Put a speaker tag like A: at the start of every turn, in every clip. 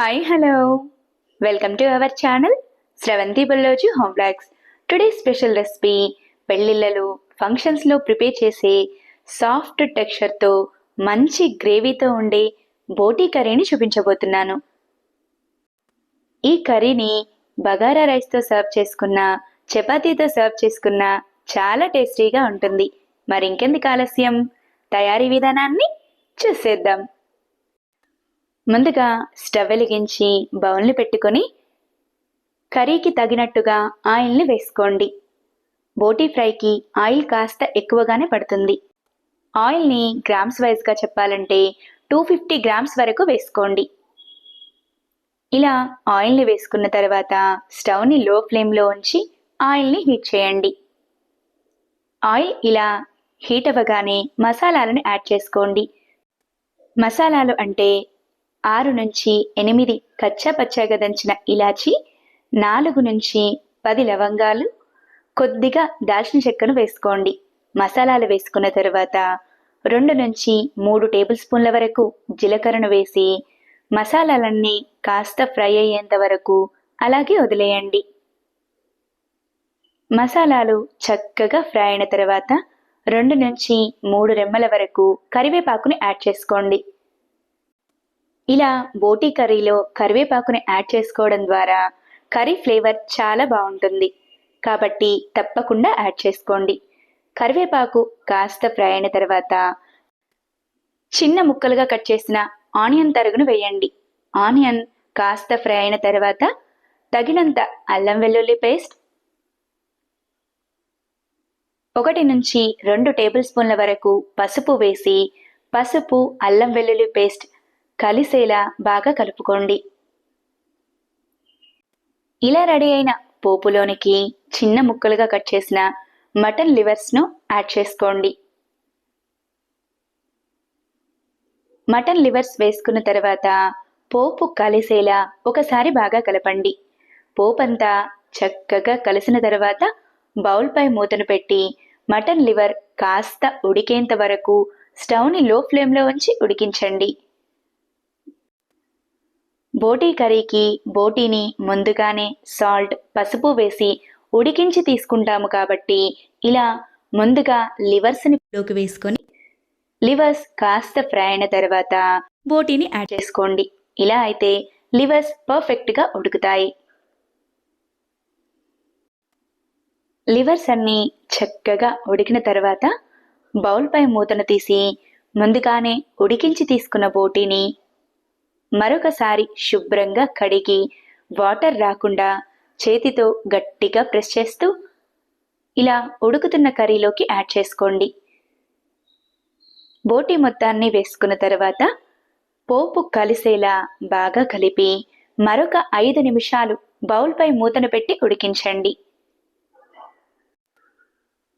A: Hi hello welcome to our channel Sravanthi Bulloju home blogs today special recipe పెళ్ళిళ్ళలో ఫంక్షన్స్లో prepare చేసే soft టెక్స్చర్తో మంచి గ్రేవీతో ఉండే బోటీ కర్రీని చూపించబోతున్నాను. ఈ కర్రీని బగారా రైస్తో సర్వ్ చేసుకున్న చపాతీతో సర్వ్ చేసుకున్న చాలా టేస్టీగా ఉంటుంది. మరి ఇంకెందుకు ఆలస్యం? తయారీ విధానాన్ని చూసేద్దాం. ముందుగా స్టవ్ వెలిగించి బౌల్ని పెట్టుకొని కర్రీకి తగినట్టుగా ఆయిల్ని వేసుకోండి. బోటీ ఫ్రైకి ఆయిల్ కాస్త ఎక్కువగానే పడుతుంది. ఆయిల్ని గ్రామ్స్ వైజ్గా చెప్పాలంటే టూ ఫిఫ్టీ గ్రామ్స్ వరకు వేసుకోండి. ఇలా ఆయిల్ని వేసుకున్న తర్వాత స్టవ్ని లో ఫ్లేమ్లో ఉంచి ఆయిల్ని హీట్ చేయండి. ఆయిల్ ఇలా హీట్ అవ్వగానే మసాలాలను యాడ్ చేసుకోండి. మసాలాలు అంటే ఆరు నుంచి ఎనిమిది కచ్చాపచ్చాగా దంచిన ఇలాచి నాలుగు నుంచి పది లవంగాలు కొద్దిగా దాల్చిన చెక్కను వేసుకోండి. మసాలాలు వేసుకున్న తర్వాత రెండు నుంచి మూడు టేబుల్ స్పూన్ల వరకు జీలకర్రను వేసి మసాలాలన్నీ కాస్త ఫ్రై అయ్యేంత వరకు అలాగే వదిలేయండి. మసాలాలు చక్కగా ఫ్రై అయిన తర్వాత రెండు నుంచి మూడు రెమ్మల వరకు కరివేపాకుని యాడ్ చేసుకోండి. ఇలా బోటీ కర్రీలో కరివేపాకుని యాడ్ చేసుకోవడం ద్వారా కర్రీ ఫ్లేవర్ చాలా బాగుంటుంది. కాబట్టి తప్పకుండా యాడ్ చేసుకోండి. కరివేపాకు కాస్త ఫ్రై అయిన తర్వాత చిన్న ముక్కలుగా కట్ చేసిన ఆనియన్ తరుగును వేయండి. ఆనియన్ కాస్త ఫ్రై అయిన తర్వాత తగినంత అల్లం వెల్లుల్లి పేస్ట్ ఒకటి నుంచి రెండు టేబుల్ స్పూన్ల వరకు పసుపు వేసి పసుపు అల్లం వెల్లుల్లి పేస్ట్ కలిసేలా బాగా కలుపుకోండి. ఇలా రెడీ అయిన పోపులోనికి చిన్న ముక్కలుగా కట్ చేసిన మటన్ లివర్స్ను యాడ్ చేసుకోండి. మటన్ లివర్స్ వేసుకున్న తర్వాత పోపు కలిసేలా ఒకసారి బాగా కలపండి. పోపంతా చక్కగా కలిసిన తర్వాత బౌల్పై మూతను పెట్టి మటన్ లివర్ కాస్త ఉడికేంత వరకు స్టవ్ని లో ఫ్లేమ్లో ఉంచి ఉడికించండి. బోటీ కర్రీకి బోటీని ముందుగానే సాల్ట్ పసుపు వేసి ఉడికించి తీసుకుంటాము కాబట్టి ఇలా ముందుగా లివర్స్ని లోకి వేసుకొని లివర్స్ కాస్త ఫ్రై అయిన తర్వాత బోటీని యాడ్ చేసుకోండి. ఇలా అయితే లివర్స్ పర్ఫెక్ట్గా ఉడుకుతాయి. లివర్స్ అన్ని చక్కగా ఉడికిన తర్వాత బౌల్పై మూతను తీసి ముందుగానే ఉడికించి తీసుకున్న బోటీని మరొకసారి శుభ్రంగా కడిగి వాటర్ రాకుండా చేతితో గట్టిగా ప్రెస్ చేస్తూ ఇలా ఉడుకుతున్న కర్రీలోకి యాడ్ చేసుకోండి. బోటి మొత్తాన్ని వేసుకున్న తర్వాత పోపు కలిసేలా బాగా కలిపి మరొక ఐదు నిమిషాలు బౌల్పై మూతను పెట్టి ఉడికించండి.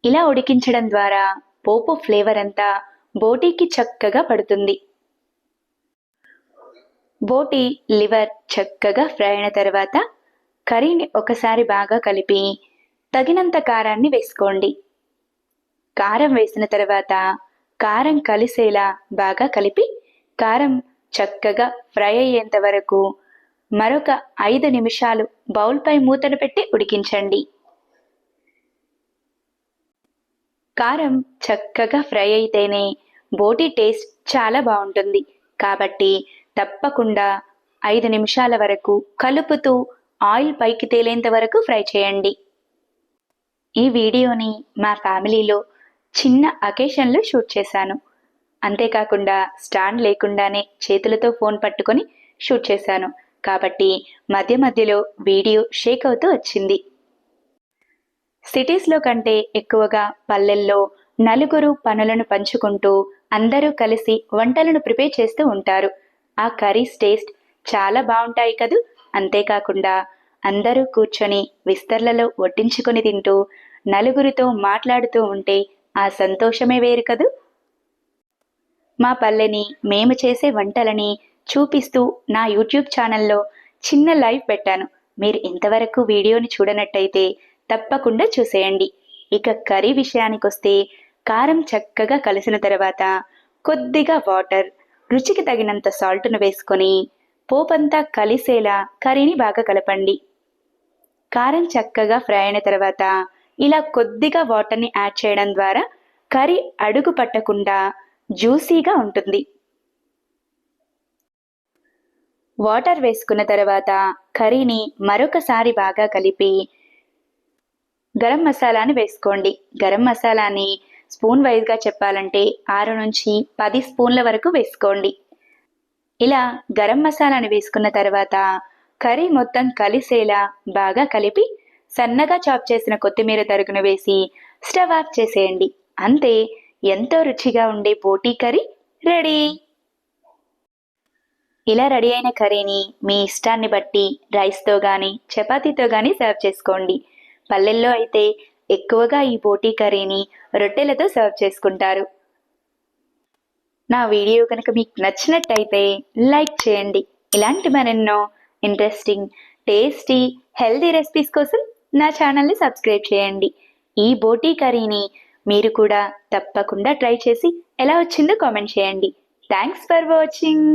A: ఇలా ఉడికించడం ద్వారా పోపు ఫ్లేవర్ అంతా బోటీకి చక్కగా పడుతుంది. బోటి లివర్ చక్కగా ఫ్రై అయిన తర్వాత కర్రీని ఒకసారి బాగా కలిపి తగినంత కారాన్ని వేసుకోండి. కారం వేసిన తర్వాత కారం కలిసేలా బాగా కలిపి కారం చక్కగా ఫ్రై అయ్యేంత వరకు మరొక ఐదు నిమిషాలు బౌల్పై మూతను పెట్టి ఉడికించండి. కారం చక్కగా ఫ్రై అయితేనే బోటి టేస్ట్ చాలా బాగుంటుంది. కాబట్టి తప్పకుండా ఐదు నిమిషాల వరకు కలుపుతూ ఆయిల్ పైకి తేలేంత వరకు ఫ్రై చేయండి. ఈ వీడియోని మా ఫ్యామిలీలో చిన్న అకేషన్లో షూట్ చేశాను. అంతేకాకుండా స్టాండ్ లేకుండానే చేతులతో ఫోన్ పట్టుకొని షూట్ చేశాను. కాబట్టి మధ్య మధ్యలో వీడియో షేక్ అవుతూ వచ్చింది. సిటీస్లో కంటే ఎక్కువగా పల్లెల్లో నలుగురు పనులను పంచుకుంటూ అందరూ కలిసి వంటలను ప్రిపేర్ చేస్తూ ఉంటారు. ఆ కర్రీస్ టేస్ట్ చాలా బాగుంటాయి కదూ? అంతేకాకుండా అందరూ కూర్చొని విస్తర్లలో వడ్డించుకొని తింటూ నలుగురితో మాట్లాడుతూ ఉంటే ఆ సంతోషమే వేరు కదూ? మా పల్లెని మేము చేసే వంటలని చూపిస్తూ నా యూట్యూబ్ ఛానల్లో చిన్న లైవ్ పెట్టాను. మీరు ఇంతవరకు వీడియోని చూడనట్టయితే తప్పకుండా చూసేయండి. ఇక కర్రీ విషయానికొస్తే కారం చక్కగా కలిసిన తర్వాత కొద్దిగా వాటర్ రుచికి తగినంత సాల్ట్ను వేసుకొని పోపంతా కలిసేలా కర్రీని బాగా కలపండి. కారం చక్కగా ఫ్రై అయిన తర్వాత ఇలా కొద్దిగా వాటర్ని యాడ్ చేయడం ద్వారా కర్రీ అడుగు పట్టకుండా జ్యూసీగా ఉంటుంది. వాటర్ వేసుకున్న తర్వాత కర్రీని మరొకసారి బాగా కలిపి గరం మసాలాని వేసుకోండి. గరం మసాలాని స్పూన్ వైజ్గా చెప్పాలంటే ఆరు నుంచి పది స్పూన్ల వరకు వేసుకోండి. ఇలా గరం మసాలాని వేసుకున్న తర్వాత కర్రీ మొత్తం కలిసేలా బాగా కలిపి సన్నగా చాప్ చేసిన కొత్తిమీర తరుగును వేసి స్టవ్ ఆఫ్ చేసేయండి. అంతే ఎంతో రుచిగా ఉండే బోటీ కర్రీ రెడీ. ఇలా రెడీ అయిన కర్రీని మీ ఇష్టాన్ని బట్టి రైస్తో కానీ చపాతీతో కానీ సర్వ్ చేసుకోండి. పల్లెల్లో అయితే ఎక్కువగా ఈ బోటీ కర్రీని రొట్టెలతో సర్వ్ చేసుకుంటారు. నా వీడియో కనుక మీకు నచ్చినట్టయితే లైక్ చేయండి. ఇలాంటి మరెన్నో ఇంట్రెస్టింగ్ టేస్టీ హెల్దీ రెసిపీస్ కోసం నా ఛానల్ని సబ్స్క్రైబ్ చేయండి. ఈ బోటీ కర్రీని మీరు కూడా తప్పకుండా ట్రై చేసి ఎలా వచ్చిందో కామెంట్ చేయండి. Thanks for watching.